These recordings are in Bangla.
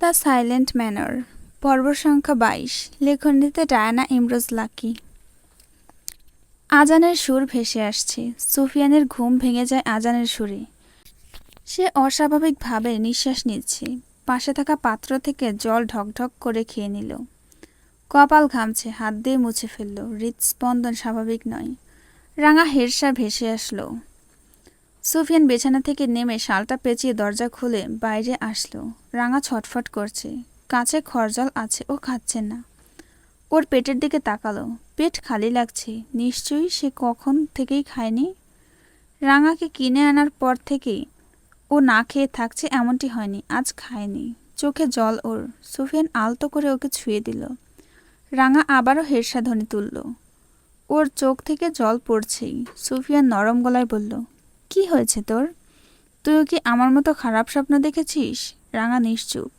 The silent manor. পর্ব সংখ্যা বাইশ। লেখনীতে ডায়ানা ইমরোজ লাকি। আজানের সুর ভেসে আসছে। সুফিয়ানের ঘুম ভেঙে যায় আজানের সুরে। সে অস্বাভাবিকভাবে নিঃশ্বাস নিচ্ছে। পাশে থাকা পাত্র থেকে জল ঢকঢক করে খেয়ে নিল। কপাল ঘামছে, হাত দিয়ে মুছে ফেলল। হৃদস্পন্দন স্বাভাবিক নয়। রাঙা হেরসা ভেসে আসলো। সুফিয়ান বিছানা থেকে নেমে শালটা পেঁচিয়ে দরজা খুলে বাইরে আসলো। রাঙা ছটফট করছে। কাছে খরজল আছে, ও খাচ্ছে না। ওর পেটের দিকে তাকালো। পেট খালি লাগছে। নিশ্চয়ই সে কখন থেকেই খায়নি? রাঙাকে কিনে আনার পর থেকেই ও না খেয়ে থাকছে এমনটি হয়নি, আজ খায়নি। চোখে জল ওর। সুফিয়ান আলতো করে ওকে ছুঁয়ে দিল। রাঙা আবারও হেরসা ধ্বনি তুলল। ওর চোখ থেকে জল পড়ছেই। সুফিয়ান নরম গলায় বলল কি হয়েছে তোর? তুইও কি আমার মতো খারাপ স্বপ্ন দেখেছিস? রাঙা নিশ্চুপ।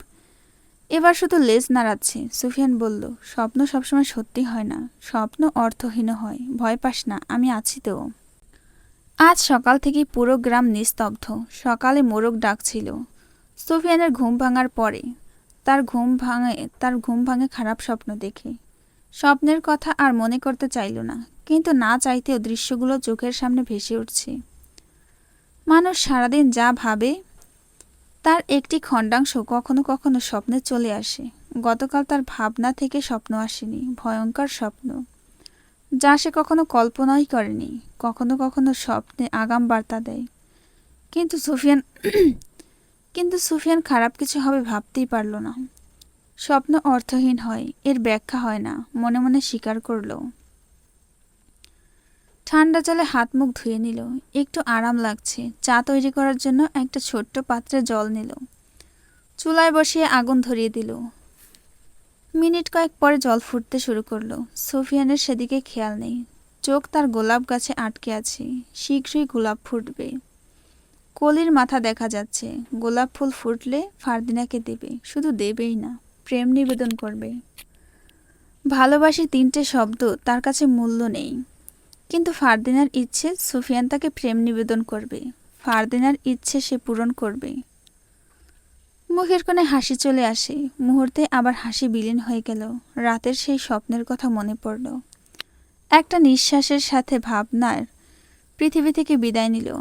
এবার শুধু লেজ নাড়াচ্ছে, সুফিয়ান বলল, স্বপ্ন সবসময় সত্যি হয় না, স্বপ্ন অর্থহীন হয়, ভয় পাস না, আমি আছি তো। আজ সকাল থেকে পুরো গ্রাম নিস্তব্ধ, সকালে মোরগ ডাকছিল। সুফিয়ানের ঘুম ভাঙার পরে, তার ঘুম ভাঙে, তার ঘুম ভাঙে খারাপ স্বপ্ন দেখে। স্বপ্নের কথা আর মনে করতে চাইল না, কিন্তু না চাইতেও দৃশ্যগুলো চোখের সামনে ভেসে উঠছে। মানুষ সারাদিন যা ভাবে, তার একটি খণ্ডাংশ কখনো কখনো স্বপ্নে চলে আসে। গতকাল তার ভাবনা থেকে স্বপ্ন আসেনি, ভয়ঙ্কর স্বপ্ন। যা সে কখনো কল্পনাই করেনি, কখনো কখনো স্বপ্নে আগাম বার্তা দেয়। কিন্তু সুফিয়ান কিন্তু সুফিয়ান খারাপ কিছু হবে ভাবতেই পারল না। স্বপ্ন অর্থহীন হয়, এর ব্যাখ্যা হয় না, মনে মনে স্বীকার করল। ঠান্ডা জলে হাত মুখ ধুয়ে নিল। একটু আরাম লাগছে। চা তৈরি করার জন্য একটা ছোট্ট পাত্রে জল নিল। চুলায় বসিয়ে আগুন ধরিয়ে দিল। মিনিট কয়েক পরে জল ফুটতে শুরু করল। সোফিয়ানের সেদিকে খেয়াল নেই। চোখ তার গোলাপ গাছে আটকে আছে। শীঘ্রই গোলাপ ফুটবে। কলির মাথা দেখা যাচ্ছে। গোলাপ ফুল ফুটলে ফারদিনাকে দেবে। শুধু দেবেই না, প্রেম নিবেদন করবে। ভালোবাসি তিনটে শব্দ তার কাছে মূল্য নেই। কিন্তু ফারদিনার ইচ্ছে সুফিয়ান তাকে প্রেম নিবেদন করবে। ফারদিনার ইচ্ছে সে পূরণ করবে। মুখের কোণে হাসি চলে আসে। মুহূর্তে আবার হাসি বিলীন হয়ে গেল। রাতের সেই স্বপ্নের কথা মনে পড়ল। একটা নিঃশ্বাসের সাথে ভাবনার পৃথিবী থেকে বিদায় নিল।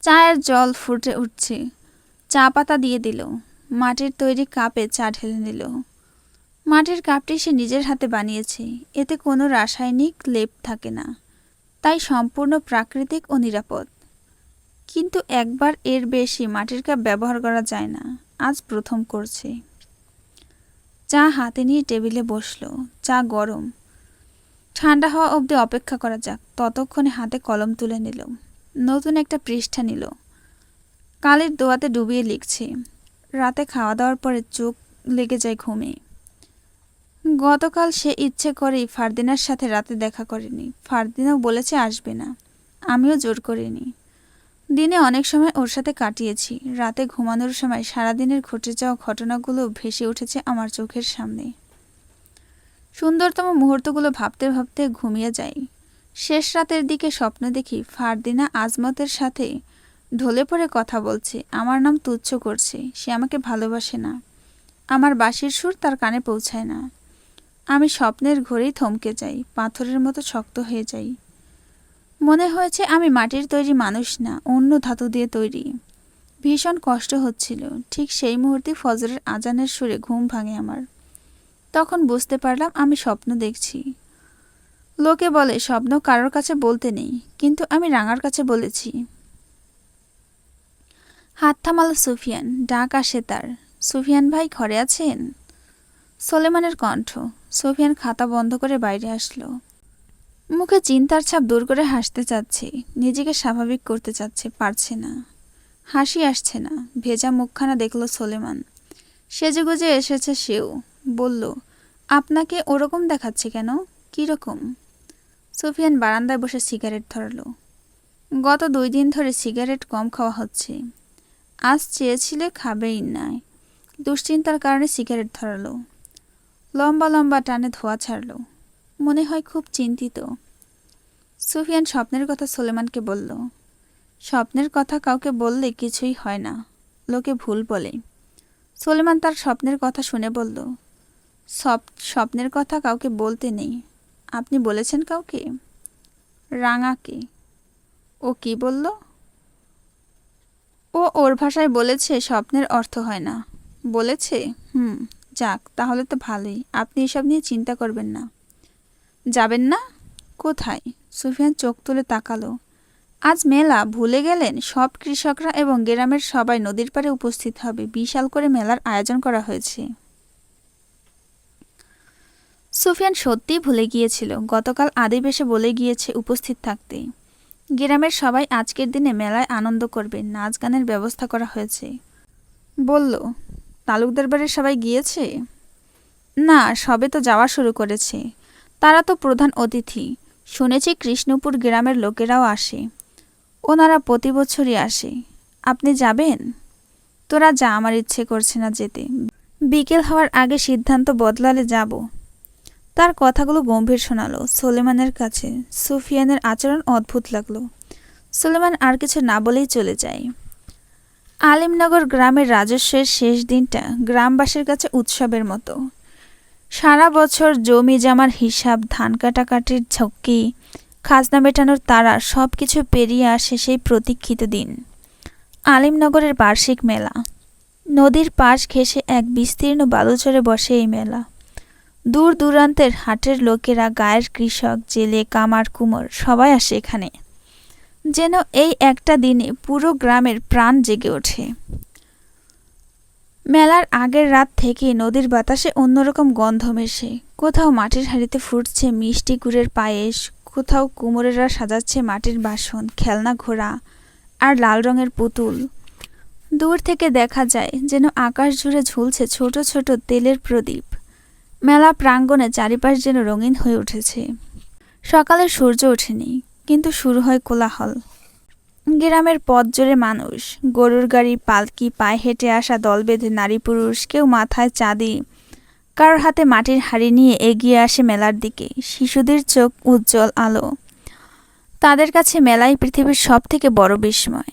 চায়ের জল ফুটে উঠছে। চা পাতা দিয়ে দিল। মাটির তৈরি কাপে চা ঢেলে নিল। মাটির কাপটি সে নিজের হাতে বানিয়েছে। এতে কোনো রাসায়নিক লেপ থাকে না। তাই সম্পূর্ণ প্রাকৃতিক ও নিরাপদ। কিন্তু একবার এর বেশি মাটির কাপ ব্যবহার করা যায় না। আজ প্রথম করছে। চা হাতে নিয়ে টেবিলে বসল। চা গরম। ঠান্ডা হওয়া অবধি অপেক্ষা করা যাক। ততক্ষণে হাতে কলম তুলে নিল। নতুন একটা পৃষ্ঠা নিল। কালের দোয়াতে ডুবিয়ে লিখছে। রাতে খাওয়া দাওয়ার পরে চোখ লেগে যায় ঘুমে। গতকাল সে ইচ্ছে করেই ফারদিনার সাথে রাতে দেখা করেনি। ফারদিনাও বলেছে আসবে না। আমিও জোর করিনি। দিনে অনেক সময় ওর সাথে কাটিয়েছি। রাতে ঘুমানোর সময় সারাদিনের ঘটে যাওয়া ঘটনাগুলো ভেসে উঠেছে আমার চোখের সামনে। সুন্দরতম মুহূর্তগুলো ভাবতে ভাবতে ঘুমিয়ে যাই। শেষ রাতের দিকে স্বপ্ন দেখি ফারদিনা আজমতের সাথে ঢলে পড়ে কথা বলছে। আমার নাম তুচ্ছ করছে। সে আমাকে ভালোবাসে না। আমার বাঁশির সুর তার কানে পৌঁছায় না। আমি স্বপ্নের ঘরেই থমকে যাই, পাথরের মতো শক্ত হয়ে যাই। মনে হয়েছে আমি মাটির তৈরি মানুষ না, অন্য ধাতু দিয়ে তৈরি। ভীষণ কষ্ট হচ্ছিল, ঠিক সেই মুহূর্তে ফজরের আজানের সুরে ঘুম ভাঙে আমার। তখন বুঝতে পারলাম আমি স্বপ্ন দেখছি। লোকে বলে, স্বপ্ন কারোর কাছে বলতে নেই, কিন্তু আমি রাঙার কাছে বলেছি। হাত থামালো সুফিয়ান, ডাক আসে তার। সুফিয়ান ভাই ঘরে আছেন? সোলেমানের কণ্ঠ। সোফিয়ান খাতা বন্ধ করে বাইরে আসলো। মুখে চিন্তার ছাপ দূর করে হাসতে চাচ্ছে। নিজেকে স্বাভাবিক করতে চাচ্ছে, পারছে না। হাসি আসছে না। ভেজা মুখখানা দেখল সোলেমান। সেজে গুজে এসেছে সেও। বলল, আপনাকে ওরকম দেখাচ্ছে কেন? কীরকম সুফিয়ান বারান্দায় বসে সিগারেট ধরলো। গত দুই দিন ধরে সিগারেট কম খাওয়া হচ্ছে। আজ চেয়েছিলে খাবেই নাই। দুশ্চিন্তার কারণে সিগারেট ধরালো। লম্বা লম্বা টানে ধোয়া ছাড়ল। মনে হয় খুব চিন্তিত। সুফিয়ান স্বপ্নের কথা সোলেমানকে বলল। স্বপ্নের কথা কাউকে বললে কিছুই হয় না। লোকে ভুল বলে। সলিমান তার স্বপ্নের কথা শুনে বলল, সব স্বপ্নের কথা কাউকে বলতে নেই। আপনি বলেছেন কাউকে? রাঙাকে। ও কি বলল? ও ওর ভাষায় বলেছে, স্বপ্নের অর্থ হয় না। বলেছে? হুম। যাক, তাহলে তো ভালোই। আপনি এসব নিয়ে চিন্তা করবেন না। যাবেন না? কোথায়? সুফিয়ান চোখ তুলে তাকালো। আজ মেলা, ভুলে গেলেন? সব কৃষকরা এবং গ্রামের সবাই নদীর পাড়ে উপস্থিত হবে। বিশাল করে মেলার আয়োজন করা হয়েছে। সুফিয়ান সত্যিই ভুলে গিয়েছিল। গতকাল আদিবেশে বলে গিয়েছে উপস্থিত থাকতে। গ্রামের সবাই আজকের দিনে মেলায় আনন্দ করবে নাচ গানের ব্যবস্থা করা হয়েছে। বলল তালুকদার বাড়ির সবাই গিয়েছে? না, সবে তো যাওয়া শুরু করেছে। তারা তো প্রধান অতিথি। শুনেছি কৃষ্ণপুর গ্রামের লোকেরাও আসে। ওনারা প্রতি বছরই আসে। আপনি যাবেন? তোরা যা, আমার ইচ্ছে করছে না যেতে। বিকেল হওয়ার আগে সিদ্ধান্ত বদলালে যাব। তার কথাগুলো গম্ভীর শোনালো সোলেমানের কাছে। সুফিয়ানের আচরণ অদ্ভুত লাগল। সুলেমান আর কিছু না বলেই চলে যায়। আলিমনগর গ্রামের রাজস্বের শেষ দিনটা গ্রামবাসীর কাছে উৎসবের মতো। সারা বছর জমি জামার হিসাব, ধান কাটাকাটির ঝক্কি, খাজনা মেটানোর তারা সব কিছু পেরিয়ে আসে সেই প্রতীক্ষিত দিন। আলিমনগরের বার্ষিক মেলা। নদীর পাশ ঘেঁষে এক বিস্তীর্ণ বালুচরে বসে এই মেলা। দূর দূরান্তের হাটের লোকেরা, গায়ের কৃষক, জেলে, কামার, কুমোর সবাই আসে এখানে। যেন এই একটা দিনে পুরো গ্রামের প্রাণ জেগে ওঠে। মেলার আগের রাত থেকে নদীর বাতাসে অন্যরকম গন্ধ মেশে। কোথাও মাটির হাঁড়িতে ফুটছে মিষ্টি গুড়ের পায়েস, কোথাও কুমোরেরা সাজাচ্ছে মাটির বাসন, খেলনা ঘোড়া আর লাল রঙের পুতুল। দূর থেকে দেখা যায় যেন আকাশ জুড়ে ঝুলছে ছোট ছোট তেলের প্রদীপ। মেলা প্রাঙ্গণে চারিপাশ যেন রঙিন হয়ে উঠেছে। সকালে সূর্য ওঠেনি। কিন্তু শুরু হয় কোলাহল। গ্রামের পথ জোরে মানুষ, গরুর গাড়ি, পালকি, পায়ে হেঁটে আসা দল বেঁধে নারী পুরুষ, কেউ মাথায় চাঁদি, কারোর হাতে মাটির হাড়ি নিয়ে এগিয়ে আসে মেলার দিকে, শিশুদের চোখ উজ্জ্বল আলো। তাদের কাছে মেলাই পৃথিবীর সব থেকে বড় বিস্ময়।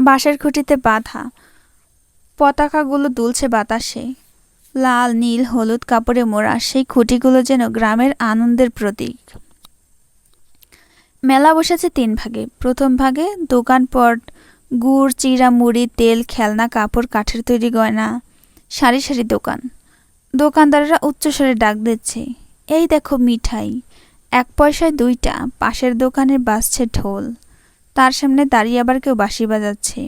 বাঁশের খুঁটিতে বাঁধা, পতাকাগুলো দুলছে বাতাসে। লাল, নীল, হলুদ কাপড়ে মোড়া সেই খুঁটিগুলো যেন গ্রামের আনন্দের প্রতীক। মেলা বসেছে তিন ভাগে। প্রথম ভাগে দোকানপট গুড় চিরা মুড়ি, তেল, খেলনা, কাপড়, কাঠের তৈরি গয়না, সারি সারি দোকান। দোকানদাররা উচ্চস্বরে ডাক দিচ্ছে, এই দেখো মিঠাই, এক পয়সায় দুইটা, পাশের দোকানে বাজছে ঢোল, তার সামনে দাঁড়িয়ে আবার কেউ বাঁশি বাজাচ্ছে।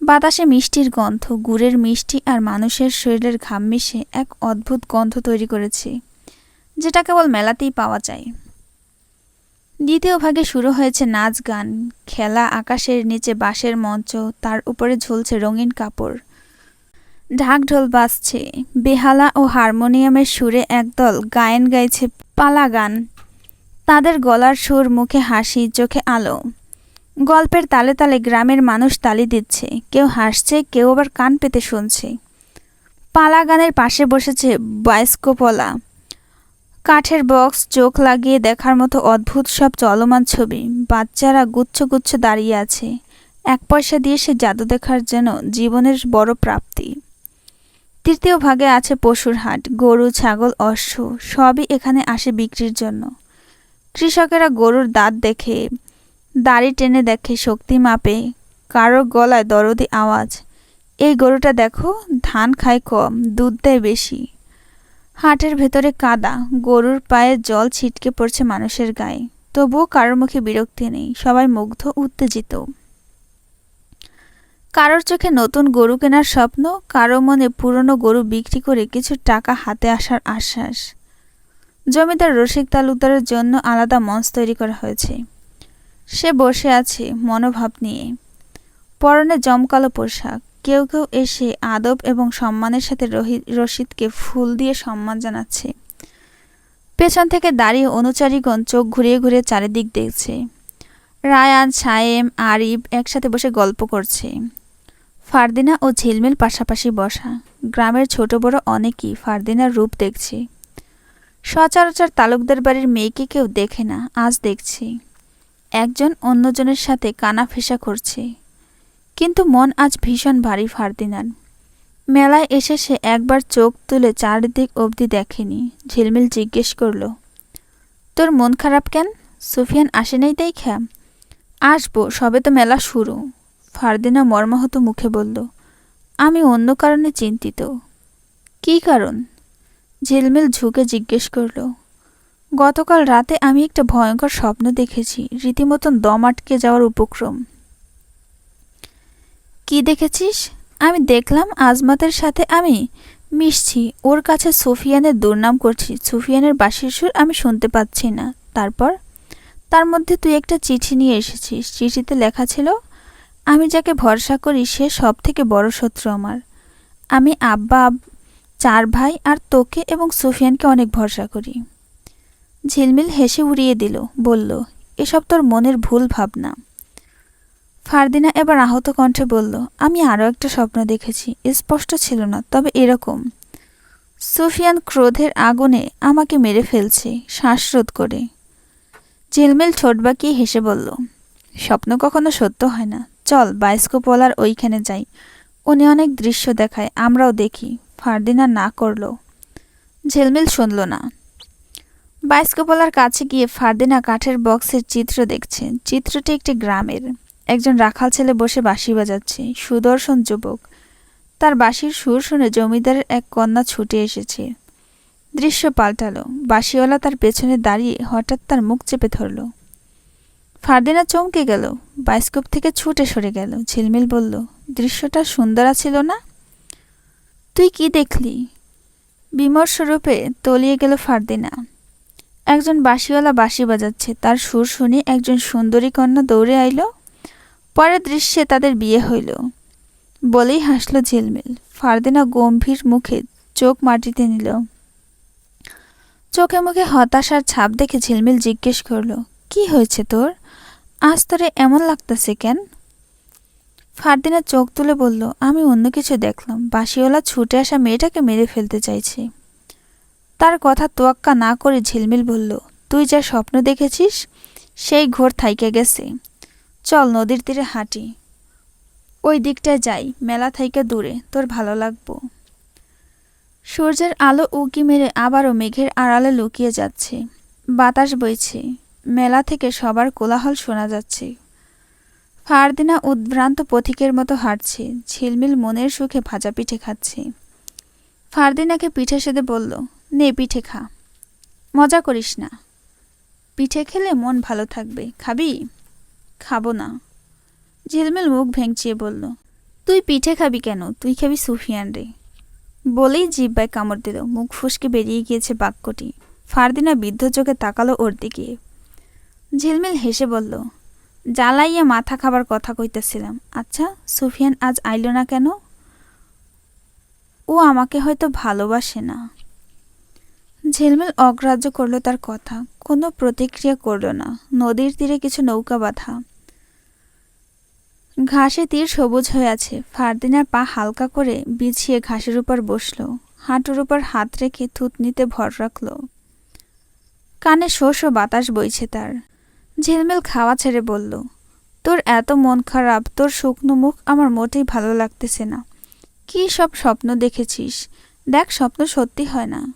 বাতাসে মিষ্টির গন্ধ, গুড়ের মিষ্টি আর মানুষের শরীরের ঘাম মিশে এক অদ্ভুত গন্ধ তৈরি করেছে, যেটা কেবল মেলাতেই পাওয়া যায়। দ্বিতীয় ভাগে শুরু হয়েছে নাচ গান, খেলা আকাশের নিচে বাঁশের মঞ্চ, তার উপরে ঝুলছে রঙিন কাপড়। ঢাক ঢোল বাজছে, বেহালা ও হারমোনিয়ামের সুরে একদল গায়েন গাইছে পালা গান। তাদের গলার সুর, মুখে হাসি, চোখে আলো। গল্পের তালে তালে গ্রামের মানুষ তালি দিচ্ছে, কেউ হাসছে, কেউ আবার কান পেতে শুনছে। পালা গানের পাশে বসেছে বায়স্কোপলা কাঠের বক্স, চোখ লাগিয়ে দেখার মতো অদ্ভুত সব চলমান ছবি। বাচ্চারা গুচ্ছ গুচ্ছ দাঁড়িয়ে আছে। এক পয়সা দিয়ে সে জাদু দেখার যেন জীবনের বড় প্রাপ্তি। তৃতীয় ভাগে আছে পশুর হাট। গরু, ছাগল, অশ্ব, সবই এখানে আসে বিক্রির জন্য। কৃষকেরা গরুর দাঁত দেখে, দাড়ি টেনে দেখে, শক্তি মাপে, কারও গলায় দরদি আওয়াজ, এই গরুটা দেখো, ধান খায় কম, দুধ দেয় বেশি। হাটের ভেতরে কাদা, গরুর পায়ে জল ছিটকে পড়ছে মানুষের গায়ে। তবুও কারোর মুখে বিরক্তি নেই, সবাই মুগ্ধ, উত্তেজিত। কারোর চোখে নতুন গরু কেনার স্বপ্ন, কারও মনে পুরনো গরু বিক্রি করে কিছু টাকা হাতে আসার আশ্বাস। জমিদার রসিক তালুকদারের জন্য আলাদা মঞ্চ তৈরি করা হয়েছে। সে বসে আছে মনোভাব নিয়ে। পরনে জমকালো পোশাক কেউ কেউ এসে আদব এবং সম্মানের সাথে রশিদকে ফুল দিয়ে সম্মান জানাচ্ছে। পেছন থেকে দাঁড়িয়ে অনুচারীগণ চোখ ঘুরিয়ে ঘুরিয়ে চারিদিক দেখছে। রায়ান, সায়েম আরিব একসাথে বসে গল্প করছে। ফারদিনা ও ঝিলমিল পাশাপাশি বসা। গ্রামের ছোট বড় অনেকেই ফারদিনার রূপ দেখছে। সচরাচর তালুকদার বাড়ির মেয়েকে কেউ দেখে না, আজ দেখছে। একজন অন্যজনের সাথে কানা ফেসা করছে। কিন্তু মন আজ ভীষণ ভারী ফারদিনার। মেলায় এসে সে একবার চোখ তুলে চারিদিক অবধি দেখেনি। ঝিলমিল জিজ্ঞেস করল, তোর মন খারাপ কেন? সুফিয়ান আসে নাই দেখা? আসব, সবে তো মেলা শুরু। ফারদিনা মর্মাহত মুখে বলল, আমি অন্য কারণে চিন্তিত। কী কারণ? ঝিলমিল ঝুঁকে জিজ্ঞেস করল, গতকাল রাতে আমি একটা ভয়ঙ্কর স্বপ্ন দেখেছি। রীতিমতন দম আটকে যাওয়ার উপক্রম। কি দেখেছিস? আমি দেখলাম আজমাতের সাথে আমি মিশছি। ওর কাছে সুফিয়ানের দুর্নাম করছি। সুফিয়ানের বাসির সুর আমি শুনতে পাচ্ছি না। তারপর? তার মধ্যে তুই একটা চিঠি নিয়ে এসেছিস। চিঠিতে লেখা ছিল, আমি যাকে ভরসা করি, সে সব থেকে বড় শত্রু আমার। আমি আব্বা চার ভাই আর তোকে এবং সুফিয়ানকে অনেক ভরসা করি। ঝিলমিল হেসে উড়িয়ে দিল, বলল, এসব তোর মনের ভুল ভাবনা। ফারদিনা এবার আহত কণ্ঠে বলল, আমি আরও একটা স্বপ্ন দেখেছি। স্পষ্ট ছিল না, তবে এরকম। সুফিয়ান ক্রোধের আগুনে আমাকে মেরে ফেলছে, শ্বাসরোধ করে। ঝিলমিল ঠোঁট বাঁকিয়ে হেসে বলল, স্বপ্ন কখনো সত্য হয় না। চল বায়োস্কোপওয়ালার ওইখানে যাই। উনি অনেক দৃশ্য দেখায়, আমরাও দেখি। ফারদিনা না করল। ঝিলমিল শুনল না। বায়োস্কোপওয়ালার কাছে গিয়ে ফারদিনা কাঠের বক্সের চিত্র দেখছে। চিত্রটি একটি গ্রামের। একজন রাখাল ছেলে বসে বাঁশি বাজাচ্ছে। সুদর্শন যুবক। তার বাঁশির সুর শুনে জমিদারের এক কন্যা ছুটে এসেছে। দৃশ্য পাল্টালো। বাঁশিওয়ালা তার পেছনে দাঁড়িয়ে হঠাৎ তার মুখ চেপে ধরল। ফারদিনা চমকে গেল। বায়োস্কোপ থেকে ছুটে সরে গেল। ঝিলমিল বলল, দৃশ্যটা সুন্দর ছিল না? তুই কি দেখলি? বিমর্ষরূপে তলিয়ে গেল ফারদিনা। একজন বাঁশিওয়ালা বাঁশি বাজাচ্ছে। তার সুর শুনে একজন সুন্দরী কন্যা দৌড়ে আইল। পরের দৃশ্যে তাদের বিয়ে হইল। বলেই হাসল ঝিলমিল। ফারদিনা গম্ভীর মুখে চোখ মাটিতে নিল। চোখে মুখে হতাশার ছাপ দেখে ঝিলমিল জিজ্ঞেস করল, কি হয়েছে তোর? আজ তোরে এমন লাগতেছে কেন? ফারদিনা চোখ তুলে বলল, আমি অন্য কিছু দেখলাম। বাঁশিওয়ালা ছুটে আসা মেয়েটাকে মেরে ফেলতে চাইছে। তার কথা তোয়াক্কা না করে ঝিলমিল বলল, তুই যা স্বপ্ন দেখেছিস, সেই ঘোর থাইকে গেছে। চল নদীর তীরে হাঁটি। ওই দিকটায় যাই, মেলা থাইকে দূরে, তোর ভালো লাগবো। সূর্যের আলো উকি মেরে আবারও মেঘের আড়ালে লুকিয়ে যাচ্ছে। বাতাস বইছে, মেলা থেকে সবার কোলাহল শোনা যাচ্ছে। ফারদিনা উদ্ভ্রান্ত পথিকের মতো হাঁটছে, ঝিলমিল মনের সুখে ভাজা পিঠে খাচ্ছে। ফারদিনাকে পিঠে সেদে বলল, নে পিঠে খা। মজা করিস না। পিঠে খেলে মন ভালো থাকবে। খাবি? খাব না। ঝিলমিল মুখ ভেঙচিয়ে বলল, তুই পিঠে খাবি কেন? তুই খাবি সুফিয়ান রে। বলেই জিব্বায় কামড় দিল। মুখ ফুসকে বেরিয়ে গিয়েছে বাক্যটি। ফারদিনা বিদ্ধ চোখে তাকালো ওর দিকে। ঝিলমিল হেসে বলল, জ্বালাইয়া মাথা খাবার কথা কইতেছিলাম। আচ্ছা সুফিয়ান আজ আইল না কেন? ও আমাকে হয়তো ভালোবাসে না। ঝিলমিল অগ্রাহ্য করল তার কথা। কোনো প্রতিক্রিয়া করল না। নদীর তীরে কিছু নৌকা বাঁধা। ঘাসে তীর সবুজ হয়ে আছে। ফারদিনার পা হালকা করে বিছিয়ে ঘাসের উপর বসল। হাঁটুর উপর হাত রেখে থুতনিতে ভর রাখল। কানে শো শো বাতাস বইছে তার। ঝিলমিল খাওয়া ছেড়ে বলল, তোর এত মন খারাপ, তোর শুকনো মুখ আমার মোটেই ভালো লাগতেছে না। কি সব স্বপ্ন দেখেছিস? দেখ, স্বপ্ন সত্যি হয় না।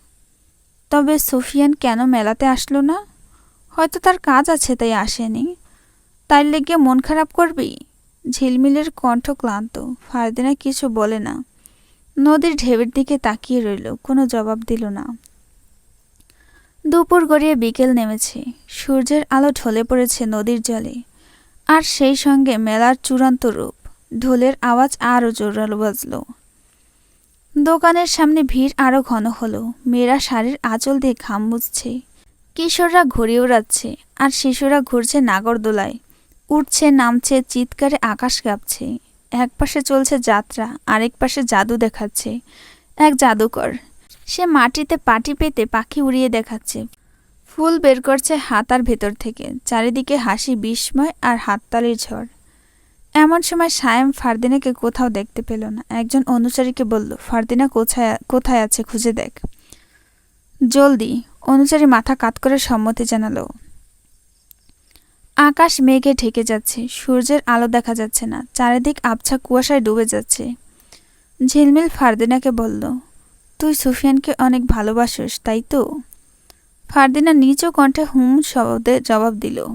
তবে সুফিয়ান কেন মেলাতে আসলো না? হয়তো তার কাজ আছে তাই আসেনি। তাই লেগে মন খারাপ করবি? ঝিলমিলের কণ্ঠ ক্লান্ত। ফারদিনা কিছু বলে না। নদীর ঢেউয়ের দিকে তাকিয়ে রইল, কোনো জবাব দিল না। দুপুর গড়িয়ে বিকেল নেমেছে। সূর্যের আলো ঢলে পড়েছে নদীর জলে। আর সেই সঙ্গে মেলার চূড়ান্ত রূপ। ঢোলের আওয়াজ আরও জোরালো বাজল। দোকানের সামনে ভিড় আরও ঘন হলো। মেয়েরা শাড়ির আঁচল দিয়ে ঘাম মুছছে। কিশোররা ঘুরে ওড়াচ্ছে আর শিশুরা ঘুরছে নাগরদোলায়। উঠছে, নামছে, চিৎকারে আকাশ কাঁপছে। এক পাশে চলছে যাত্রা, আরেক পাশে জাদু দেখাচ্ছে। এক জাদুকর। সে মাটিতে পাটি পেতে পাখি উড়িয়ে দেখাচ্ছে। ফুল বের করছে হাতার ভেতর থেকে। চারিদিকে হাসি, বিস্ময় আর হাততালির ঝড়। এমন সময় সায়েম ফারদিনাকে কোথাও দেখতে পেল না। একজন অনুচারীকে বলল, ফারদিনা, কোথায় কোথায় আছে খুঁজে দেখ। জলদি। অনুচারী মাথা কাত করে সম্মতি জানালো। আকাশ মেঘে ঢেকে যাচ্ছে, সূর্যের আলো দেখা যাচ্ছে না, চারিদিক আবছা কুয়াশায় ডুবে যাচ্ছে। ঝিলমিল ফারদিনাকে বলল, তুই সুফিয়ানকে অনেক ভালোবাসিস, তাই তো? ফারদিনা নিচু কণ্ঠে হুম শব্দে জবাব দিল।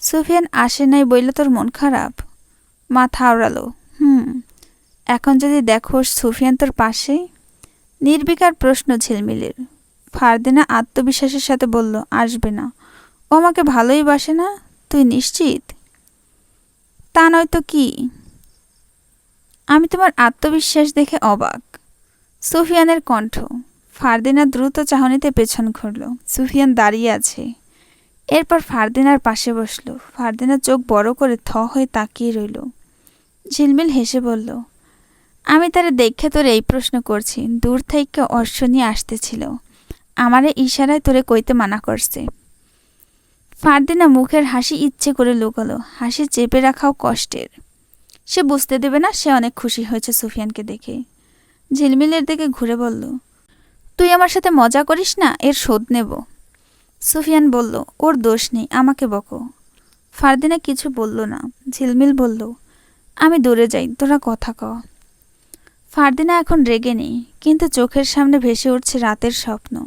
সুফিয়ান আসে নাই বইলে তোর মন খারাপ? মাথা আওড়ালো। হুম, এখন যদি দেখো সুফিয়ান তোর পাশে? নির্বিকার প্রশ্ন ঝিলমিলের। ফারদিনা আত্মবিশ্বাসের সাথে বলল, আসবে না। ও আমাকে ভালোই বাসে না? তুই নিশ্চিত? তা নয়তো কি? আমি তোমার আত্মবিশ্বাস দেখে অবাক। সুফিয়ানের কণ্ঠ। ফারদিনা দ্রুত চাহনিতে পেছন ঘুরল। সুফিয়ান দাঁড়িয়ে আছে। এরপর ফারদিনার পাশে বসল। ফারদিনা চোখ বড় করে থ হয়ে তাকিয়ে রইল। ঝিলমিল হেসে বলল, আমি তারে দেখে তোর এই প্রশ্ন করছি। দূর থেকে অশ্ব নিয়ে আসতেছিল। আমারে ইশারায় তোরে কইতে মানা করছে। ফারদিনা মুখের হাসি ইচ্ছে করে লুকালো। হাসি চেপে রাখাও কষ্টের। সে বুঝতে দেবে না সে অনেক খুশি হয়েছে সুফিয়ানকে দেখে। ঝিলমিলের দিকে ঘুরে বলল, তুই আমার সাথে মজা করিস না? এর শোধ নেব। সুফিয়ান বলল, ওর দোষ নেই, আমাকে বকো। ফারদিনা কিছু বলল না, ঝিলমিল বলল, আমি দূরে যাই, তোরা কথা ক। ফারদিনা এখন রেগে নেই, কিন্তু চোখের সামনে ভেসে উঠছে রাতের স্বপ্ন।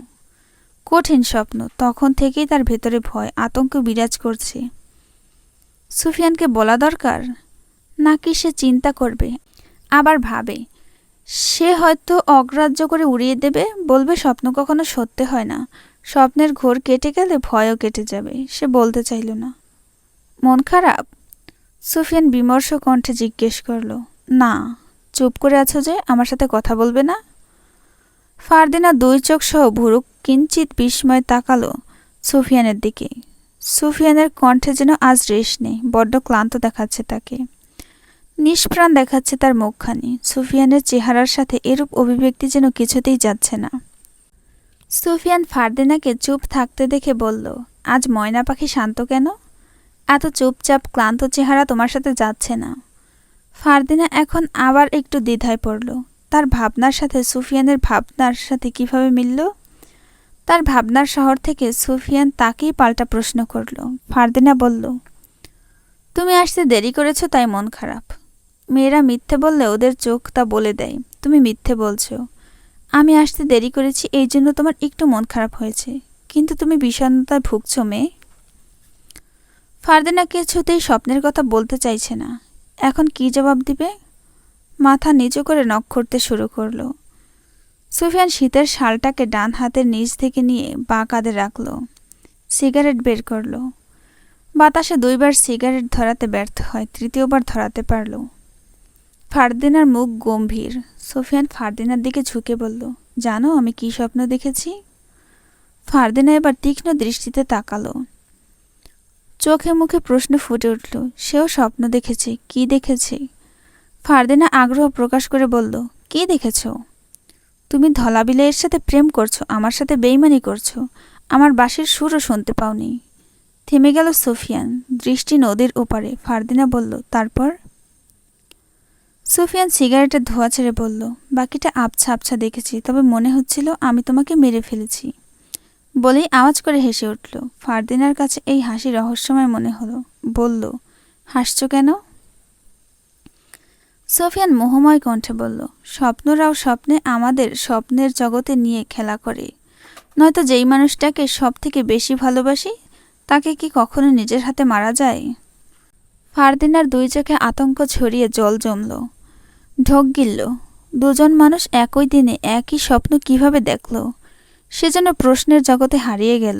কঠিন স্বপ্ন, তখন থেকেই তার ভেতরে ভয়, আতঙ্ক বিরাজ করছে। সুফিয়ানকে বলা দরকার? নাকি সে চিন্তা করবে? আবার ভাবে, সে হয়তো অগ্রাহ্য করে উড়িয়ে দেবে, বলবে স্বপ্ন কখনো সত্যি হয় না। স্বপ্নের ঘোর কেটে গেলে ভয়ও কেটে যাবে, সে বলতে চাইল না। মন খারাপ? সুফিয়ান বিমর্ষ কণ্ঠে জিজ্ঞেস করল, না, চুপ করে আছো যে, আমার সাথে কথা বলবে না? ফারদিনা দুই চোখ সহ ভুরুক কিঞ্চিত বিস্ময় তাকালো সুফিয়ানের দিকে। সুফিয়ানের কণ্ঠে যেন আজ রেশ নেই, বড্ড ক্লান্ত দেখাচ্ছে তাকে। নিষ্প্রাণ দেখাচ্ছে তার মুখখানি। সুফিয়ানের চেহারার সাথে এরূপ অভিব্যক্তি যেন কিছুতেই যাচ্ছে না। সুফিয়ান ফারদিনাকে চুপ থাকতে দেখে বলল, আজ ময়না পাখি শান্ত কেন? এত চুপচাপ ক্লান্ত চেহারা তোমার সাথে যাচ্ছে না। ফারদিনা এখন আবার একটু দ্বিধায় পড়ল। তার ভাবনার সাথে সুফিয়ানের ভাবনার সাথে কীভাবে মিলল? তার ভাবনার শহর থেকে সুফিয়ান তাকেই পাল্টা প্রশ্ন করল। ফারদিনা বলল, তুমি আসতে দেরি করেছ, তাই মন খারাপ। মেয়েরা মিথ্যে বললে ওদের চোখ তা বলে দেয়। তুমি মিথ্যে বলছো। আমি আসতে দেরি করেছি, এই জন্য তোমার একটু মন খারাপ হয়েছে। কিন্তু তুমি বিষণ্ণতায় ভুগছ, মেয়ে। ফারদিনা কিছুতেই স্বপ্নের কথা বলতে চাইছে না। এখন কি জবাব দিবে? মাথা নিচু করে নখ করতে শুরু করল। সুফিয়ান শীতের শালটাকে ডান হাতের নিচ থেকে নিয়ে বাঁ কাঁধে রাখল। সিগারেট বের করল। বাতাসে দুইবার সিগারেট ধরাতে ব্যর্থ হয়, তৃতীয়বার ধরাতে পারল। ফারদিনার মুখ গম্ভীর। সোফিয়ান ফারদিনার দিকে ঝুঁকে বলল, জানো আমি কি স্বপ্ন দেখেছি? ফারদিনা এবার তীক্ষ্ণ দৃষ্টিতে তাকালো। চোখে মুখে প্রশ্ন ফুটে উঠল, সেও স্বপ্ন দেখেছে, কি দেখেছে? ফারদিনা আগ্রহ প্রকাশ করে বলল, কি দেখেছ? তুমি ধলাবিলাইয়ের সাথে প্রেম করছ, আমার সাথে বেইমানি করছ, আমার বাঁশির সুরও শুনতে পাওনি। থেমে গেল সোফিয়ান। দৃষ্টি নদীর ওপারে। ফারদিনা বলল, তারপর? সুফিয়ান সিগারেটের ধোয়া ছেড়ে বলল, বাকিটা আবছা আবছা দেখেছি, তবে মনে হচ্ছিল আমি তোমাকে মেরে ফেলেছি। বলেই আওয়াজ করে হেসে উঠল। ফারদিনার কাছে এই হাসি রহস্যময় মনে হলো। বলল, হাসছো কেন? সোফিয়ান মোহময় কণ্ঠে বলল, স্বপ্নরাও স্বপ্নে আমাদের স্বপ্নের জগতে নিয়ে খেলা করে। নয়তো যেই মানুষটাকে সব থেকে বেশি ভালোবাসি, তাকে কি কখনো নিজের হাতে মারা যায়? ফারদিনার দুই চোখে আতঙ্ক ছড়িয়ে জল জমল। ঢোক গিলল। দুজন মানুষ একই দিনে একই স্বপ্ন কীভাবে দেখল? সে যেন প্রশ্নের জগতে হারিয়ে গেল।